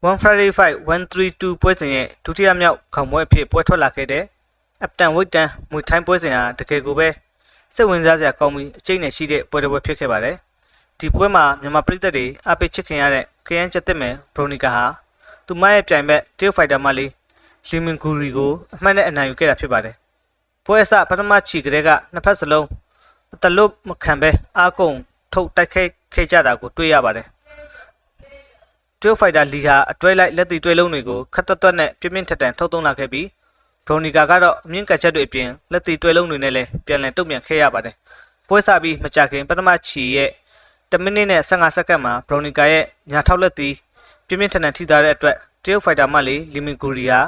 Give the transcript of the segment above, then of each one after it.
One Friday Fight 132ပွဲစဉ်ရဲ့ဒုတိယမြောက်ခေါင်ပွဲအဖြစ်ပွဲထွက်လာခဲ့တဲ့အပတန်ဝိတ်တန်မွေထိုင်းပွဲစဉ်ဟာတကယ်ကိုပဲစိတ်ဝင်စားစရာကောင်းပြီးအကျိတ်နဲ့ရှိတဲ့ပွဲတစ်ပွဲဖြစ်ခဲ့ပါတယ်။ဒီပွဲမှာမြန်မာပြည်သက်တွေအပိတ်ချစ်ခင်ရတဲ့ခရမ်းချက်တက်မယ်ဘရိုနီကာဟာသူမရဲ့ပြိုင်ဘက်တရုတ်ဖိုက်တာမလေးလီမင်ဂူရီကိုအမှတ်နဲ့အနိုင်ယူခဲ့တာဖြစ်ပါတယ်။ပွဲအစပထမချီကလေးကနှစ်ဖက်စလုံးအတလွတ်မခံပဲအားကုန်ထုတ်တိုက်ခိုက်ခဲ့ကြတာကိုတွေ့ရပါတယ်။ တရုတ်ဖိုက်တာလီဟာအတွဲလိုက်လက်တီတွဲလုံးတွေကိုခတ်တွတ်တွတ်နဲ့ပြင်းပြင်းထန်ထန်ထုတ်သုံးလာခဲ့ပြီးဘရိုနီကာကတော့အမြင့်ကတ်ချက်တွေအပြင်လက်တီတွဲလုံးတွေနဲ့လည်းပြန်လည်တုံ့ပြန်ခဲ့ရပါတယ်။ပွဲစားပြီးမကြခင်ပထမချီရဲ့10မိနစ်နဲ့15စက္ကန့်မှာဘရိုနီကာရဲ့ညာထောက်လက်တီပြင်းပြင်းထန်ထန်ထိသွားတဲ့အတွက်တရုတ်ဖိုက်တာမလေးလီမင်ဂူရီဟာ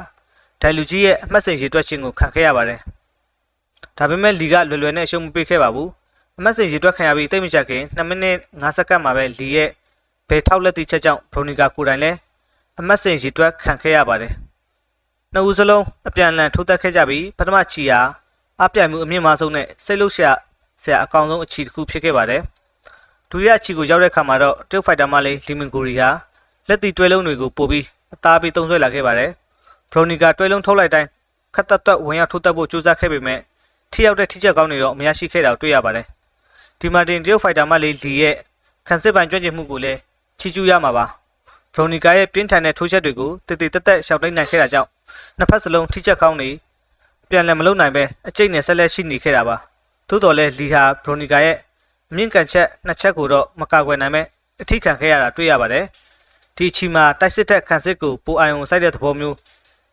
ဒိုင်လူကြီးရဲ့အမှတ်စဉ်ရေတွက်ခြင်းကိုခံခဲ့ရပါတယ်။ဒါပေမဲ့လီကလွယ်လွယ်နဲ့အရှုံးမပေးခဲ့ပါဘူး။အမှတ်စဉ်ရေတွက်ခံရပြီးတိတ်မကြခင်2မိနစ်5စက္ကန့်မှာပဲလီရဲ့ ဘယ်ထောက်လက်တိချက်ကြောင့်ဘရိုနီကာကိုယ်တိုင်လည်းအမတ်စင်ရီတွက်ခံခဲ့ရပါတယ်။နှစ်ဦးစလုံးအပြန်အလှန်ထိုးတက်ခဲ့ကြပြီးပထမချီဟာအပြိုင်မှုအမြင့်မားဆုံးနဲ့စိတ်လှုပ်ရှားဆရာအကောင်ဆုံးအချီတစ်ခုဖြစ်ခဲ့ပါတယ်။ဒုတိယချီကိုရောက်တဲ့အခါမှာတော့တရုတ်ဖိုက်တာမလေးလီမင်ဂူရီဟာလက်တီတွဲလုံးတွေကိုပို့ပြီးအသားပြီးတုံးဆွဲလာခဲ့ပါတယ်။ဘရိုနီကာတွဲလုံးထုတ်လိုက်တိုင်းခတ်တက်တက်ဝင်ရောက်ထိုးတက်ဖို့ကြိုးစားခဲ့ပေမဲ့ထိရောက်တဲ့ထိချက်ကောင်းတွေတော့မရရှိခဲ့တာကိုတွေ့ရပါတယ်။ဒီမာတင်တရုတ်ဖိုက်တာမလေးလီရဲ့ခံစစ်ပိုင်ကြွကျင်မှုကိုလည်း ချီကျူးရမှာပါဘရိုနီကာရဲ့ပြင်းထန်တဲ့ထိုးချက်တွေကိုတည်တည်တက်တက်ရှောက်တိုင်းနိုင်ခဲ့တာကြောင့်နှစ်ဖက်စလုံးထိချက်ကောင်းနေပြန်လည်းမလုံနိုင်ပဲအကျိတ်နဲ့ဆက်လက်ရှိနေခဲ့တာပါသို့တော်လည်းလီဟာဘရိုနီကာရဲ့အမြင့်ကန်ချက်နှစ်ချက်ကိုတော့မကာကွယ်နိုင်ပဲအထိခံခဲ့ရတာတွေ့ရပါတယ်ဒီချီမှာတိုက်စစ်တဲ့ခံစစ်ကိုပိုအိုင်အောင်စိုက်တဲ့သဘောမျိုး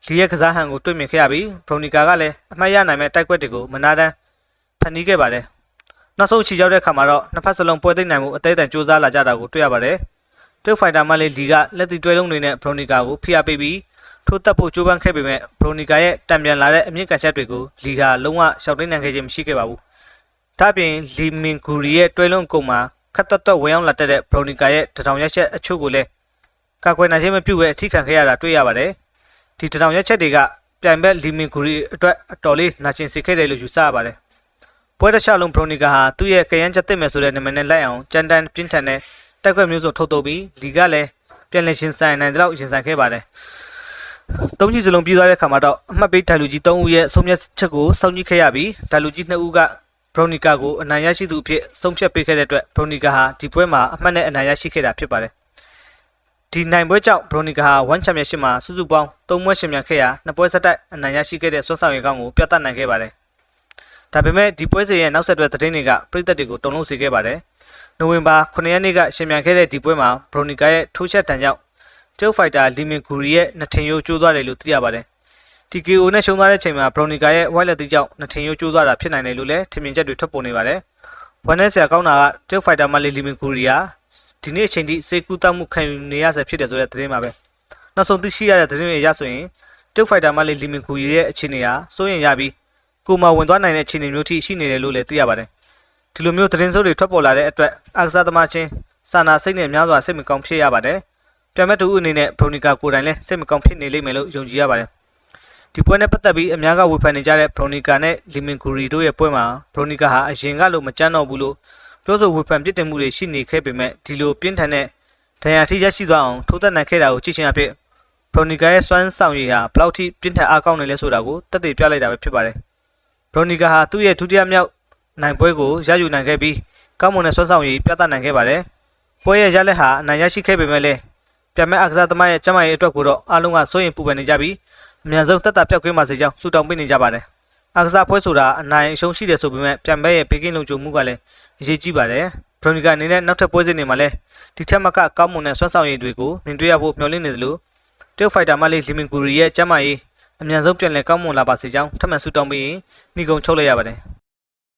လီရဲ့ကစားဟန်ကိုတွေ့မြင်ခဲ့ရပြီးဘရိုနီကာကလည်းအမှတ်ရနိုင်မဲ့တိုက်ကွက်တွေကိုမနာတမ်းဖန်တီးခဲ့ပါတယ်နောက်ဆုံးချီရောက်တဲ့အခါမှာတော့နှစ်ဖက်စလုံးပွဲသိမ်းနိုင်မှုအသေးအံစူးစမ်းလာကြတာကိုတွေ့ရပါတယ်။ တွဲဖိုက်တာမလေးလီကလက်တီတွဲလုံးတွေနဲ့ဘရိုနီကာကိုဖိအားပေးပြီးထိုးတက်ဖို့ကြိုးပမ်းခဲ့ပေမဲ့ဘရိုနီကာရဲ့တံပြန်လာတဲ့အမြင့်ကန်ချက်တွေကိုလီဟာလုံးဝရှောက်သိမ်းနိုင်ခဲ့ခြင်းမရှိခဲ့ပါဘူး။ဒါ့အပြင်လီမင်ဂူရီရဲ့တွဲလုံးအကုံမှာခတ်တက်တက်ဝင်အောင်လာတက်တဲ့ဘရိုနီကာရဲ့တထောင်ရက်ချက်အချို့ကိုလည်းကာကွယ်နိုင်ခြင်းမပြုဘဲအထိခံခဲ့ရတာတွေ့ရပါတယ်။ဒီတထောင်ရက်ချက်တွေကပြိုင်ဘက်လီမင်ဂူရီအတွက်အတော်လေးနာကျင်စေခဲ့တယ်လို့ယူဆရပါတယ်။ပွဲတစ်ခြားလုံးဘရိုနီကာဟာသူ့ရဲ့ကရန်ချက်တက်မယ်ဆိုတဲ့နာမည်နဲ့လိုက်အောင်ကြမ်းတမ်းပြင်းထန်တဲ့ တက်ခွက်မျိုးစုံထုတ်တော့ပြီးလီကလည်းပြန်လည်ရှင်ဆိုင်နိုင်တဲ့လောက်ရှင်ဆိုင်ခဲ့ပါတယ်။သုံးချီစလုံးပြီးသွားတဲ့အခါမှာတော့အမှတ်ပေးဒိုင်လူကြီး၃ဦးရဲ့ဆုံးဖြတ်ချက်ကိုစောင့်ကြည့်ခဲ့ရပြီးဒိုင်လူကြီး၂ဦးကဘရိုနီကာကိုအနိုင်ရရှိသူအဖြစ်ဆုံးဖြတ်ပေးခဲ့တဲ့အတွက်ဘရိုနီကာဟာဒီပွဲမှာအမှတ်နဲ့အနိုင်ရရှိခဲ့တာဖြစ်ပါတယ်။ဒီနိုင်ပွဲကြောင့်ဘရိုနီကာဟာ1ချန်ပီယံရှစ်မှာစုစုပေါင်း၃ပွဲရှင်မြန်ခဲ့ရာနှစ်ပွဲဆက်တိုက်အနိုင်ရရှိခဲ့တဲ့စွမ်းဆောင်ရည်ကောင်းကိုပြသနိုင်ခဲ့ပါတယ်။ ဒါပေမဲ့ဒီပွဲစဉ်ရဲ့နောက်ဆက်တွဲသတင်းတွေကပြည်သက်တွေကိုတုံ့လုံးစေခဲ့ပါတယ်။နိုဝင်ဘာ9ရက်နေ့ကရှင်မြန်ခဲ့တဲ့ဒီပွဲမှာဘရိုနီကာရဲ့ထိုးချက်တန်ကြောင့်တရုတ်ဖိုက်တာလီမင်ဂူရီရဲ့နှစ်ထင်ရိုးကျိုးသွားတယ်လို့သိရပါတယ်။ TKO နဲ့ရှုံးသွားတဲ့ချိန်မှာဘရိုနီကာရဲ့ဝိုက်လက်တီကြောင့်နှစ်ထင်ရိုးကျိုးသွားတာဖြစ်နိုင်တယ်လို့လည်းထင်မြင်ချက်တွေထွက်ပေါ်နေပါတယ်။ဝန်နဲ့ဆရာကောင်းတာကတရုတ်ဖိုက်တာမလေးလီမင်ဂူရီဟာဒီနေ့အချိန်ထိစေကူတောက်မှုခံယူနေရဆဲဖြစ်တယ်ဆိုတဲ့သတင်းပါပဲ။နောက်ဆုံးသိရှိရတဲ့သတင်းတွေအရဆိုရင်တရုတ်ဖိုက်တာမလေးလီမင်ဂူရီရဲ့အခြေအနေဟာစိုးရင်ရပြီး ကိုမဝင်သွားနိုင်တဲ့အခြေအနေမျိုးထိရှိနေတယ်လို့လည်းသိရပါတယ်။ဒီလိုမျိုးသတင်းစိုးတွေထွက်ပေါ်လာတဲ့အတွက်အားကစားသမားချင်းစာနာစိတ်နဲ့များစွာစိတ်မကောင်းဖြစ်ရပါတယ်။ပြန်မဲ့တူအနေနဲ့ဘရိုနီကာကိုယ်တိုင်လည်းစိတ်မကောင်းဖြစ်နေလိမ့်မယ်လို့ယုံကြည်ရပါတယ်။ဒီပွဲနဲ့ပတ်သက်ပြီးအများကဝေဖန်နေကြတဲ့ဘရိုနီကာနဲ့လီမင်ဂူရီတို့ရဲ့ပွဲမှာဘရိုနီကာဟာအရင်ကလိုမကြမ်းတော့ဘူးလို့ပြောဆိုဝေဖန်ပြစ်တင်မှုတွေရှိနေခဲ့ပေမဲ့ဒီလိုပြင်းထန်တဲ့ဒဏ်ရာထိရရှိသွားအောင်ထိုးသက်နိုင်ခဲ့တာကိုကြည့်ချင်းအဖြစ်ဘရိုနီကာရဲ့စွမ်းဆောင်ရည်ဟာဘယ်လောက်ထိပြင်းထန်အားကောင်းနေလဲဆိုတာကိုတက်တည်ပြလိုက်တာပဲဖြစ်ပါတယ်။ ဘရိုနီကာဟာသူ့ရဲ့ဒုတိယမြောက်နိုင်ပွဲကိုရယူနိုင်ခဲ့ပြီးကောင်းမွန်တဲ့ဆွမ်းဆောင်ရည်ပြသနိုင်ခဲ့ပါတယ်။ပွဲရဲ့ရလက်ဟာအနိုင်ရရှိခဲ့ပေမဲ့လည်းပြန်မဲ့အကစားသမားရဲ့ကျန်းမာရေးအတွက်ကိုတော့အားလုံးကစိုးရင်ပူပန်နေကြပြီးအများဆုံးတက်တာပြောက်ကင်းပါစေကြောင်းဆုတောင်းပေးနေကြပါတယ်။အကစားပွဲဆိုတာအနိုင်အရှုံးရှိတယ်ဆိုပေမဲ့ပြန်မဲ့ရဲ့ဘေကင်းလုံခြုံမှုကလည်းအရေးကြီးပါတယ်။ဘရိုနီကာအနေနဲ့နောက်ထပ်ပွဲစဉ်တွေမှာလည်းဒီထက်မကကောင်းမွန်တဲ့ဆွမ်းဆောင်ရည်တွေကိုမြင်တွေ့ရဖို့မျှော်လင့်နေတယ်လို့တရုတ်ဖိုက်တာမလေးလီမင်ဂူရီရဲ့ကျန်းမာရေး အများဆုံးပြန်လည်ကောင်းမွန်လာပါစေကြောင်းထပ်မံဆုတောင်းပေးရင်ညီကုံချုပ်လိုက်ရပါတယ်။